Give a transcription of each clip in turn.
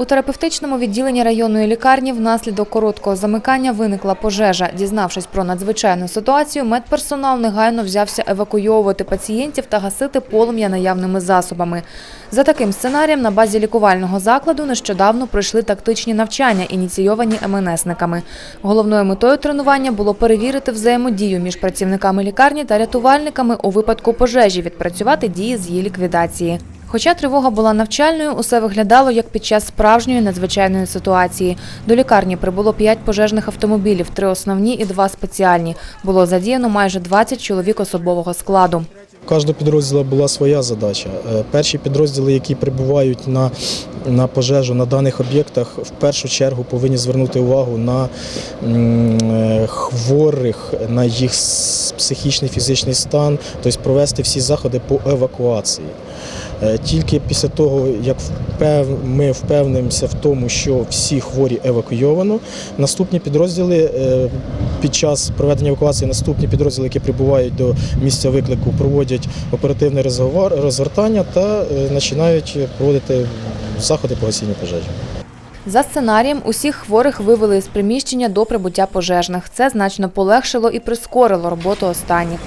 У терапевтичному відділенні районної лікарні внаслідок короткого замикання виникла пожежа. Дізнавшись про надзвичайну ситуацію, медперсонал негайно взявся евакуйовувати пацієнтів та гасити полум'я наявними засобами. За таким сценарієм на базі лікувального закладу нещодавно пройшли тактичні навчання, ініційовані МНСниками. Головною метою тренування було перевірити взаємодію між працівниками лікарні та рятувальниками у випадку пожежі, відпрацювати дії з її ліквідації. Хоча тривога була навчальною, усе виглядало як під час справжньої надзвичайної ситуації. До лікарні прибуло п'ять пожежних автомобілів, три основні і два спеціальні. Було задіяно майже 20 чоловік особового складу. У кожного підрозділу була своя задача. Е, Перші підрозділи, які прибувають на, на пожежу на даних об'єктах, в першу чергу повинні звернути увагу на е, хворих, на їх психічний фізичний стан, тобто провести всі заходи по евакуації. Е, Тільки після того, як ми впевнимося в тому, що всі хворі евакуйовано, наступні підрозділи е, під час проведення евакуації, наступні підрозділи, які прибувають до місця виклику, проводять оперативне розгортання та починають проводити заходи по гасінню пожежі. За сценарієм, усіх хворих вивели з приміщення до прибуття пожежних. Це значно полегшило і прискорило роботу останніх.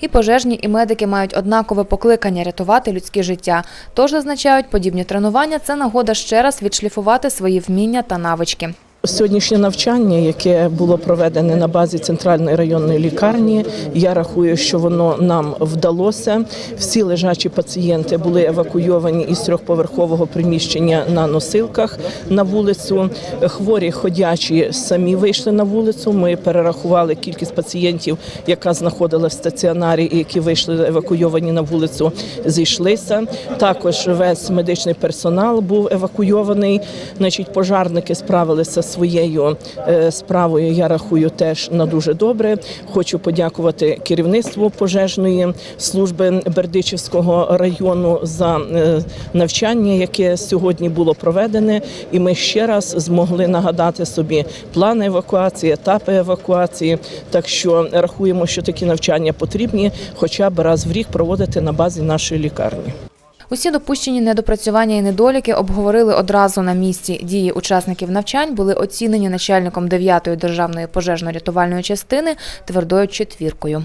І пожежні, і медики мають однакове покликання рятувати людське життя. Тож зазначають, подібні тренування це нагода ще раз відшліфувати свої вміння та навички. Сьогоднішнє навчання, яке було проведене на базі центральної районної лікарні, я рахую, що воно нам вдалося. Всі лежачі пацієнти були евакуйовані із трьохповерхового приміщення на носилках на вулицю. Хворі ходячі самі вийшли на вулицю. Ми перерахували кількість пацієнтів, яка знаходилася в стаціонарі, і які вийшли евакуйовані на вулицю, зійшлися. Також весь медичний персонал був евакуйований. Значить, пожарники справилися зі своєю е, справою. Я рахую теж на дуже добре. Хочу подякувати керівництву пожежної служби Бердичівського району за е, навчання, яке сьогодні було проведене, і ми ще раз змогли нагадати собі плани евакуації, етапи евакуації. Так що рахуємо, що такі навчання потрібні, хоча б раз в рік проводити на базі нашої лікарні. Усі допущені недопрацювання і недоліки обговорили одразу на місці. Дії учасників навчань були оцінені начальником 9-ї державної пожежно-рятувальної частини твердою четвіркою.